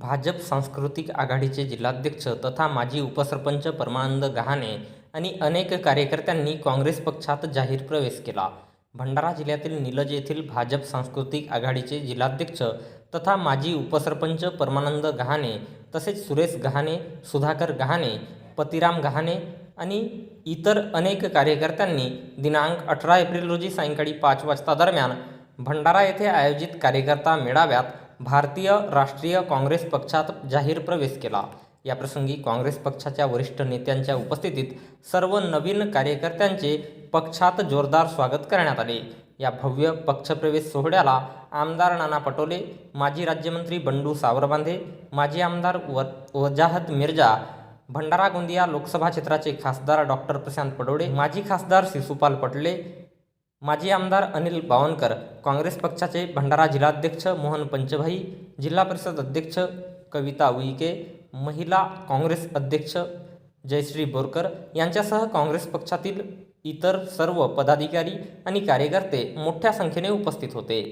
भाजप सांस्कृतिक आघाडीचे जिल्हाध्यक्ष तथा माजी उपसरपंच परमानंद गहाणे आणि अनेक कार्यकर्त्यांनी काँग्रेस पक्षात जाहीर प्रवेश केला. भंडारा जिल्ह्यातील निलज येथील भाजप सांस्कृतिक आघाडीचे जिल्हाध्यक्ष तथा माजी उपसरपंच परमानंद गहाणे तसेच सुरेश गहाणे सुधाकर गहाणे पतिराम गहाणे आणि इतर अनेक कार्यकर्त्यांनी दिनांक अठरा एप्रिल रोजी सायंकाळी पाच वाजता दरम्यान भंडारा येथे आयोजित कार्यकर्ता मेळाव्यात भारतीय राष्ट्रीय काँग्रेस पक्षात जाहीर प्रवेश केला. याप्रसंगी काँग्रेस पक्षाच्या वरिष्ठ नेत्यांच्या उपस्थितीत सर्व नवीन कार्यकर्त्यांचे पक्षात जोरदार स्वागत करण्यात आले. या भव्य पक्षप्रवेश सोहळ्याला आमदार नाना पटोले माजी राज्यमंत्री बंडू सावरबांधे माजी आमदार व वजाहत मिर्जा भंडारा गोंदिया लोकसभा क्षेत्राचे खासदार डॉक्टर प्रशांत पडोळे माजी खासदार शिशुपाल पटले माजी आमदार अनिल बावनकर काँग्रेस पक्षाचे भंडारा जिल्हाध्यक्ष मोहन पंचभाई जिल्हा परिषद अध्यक्ष कविता उईके महिला काँग्रेस अध्यक्ष जयश्री बोरकर यांच्यासह काँग्रेस पक्षातील इतर सर्व पदाधिकारी आणि कार्यकर्ते मोठ्या संख्येने उपस्थित होते.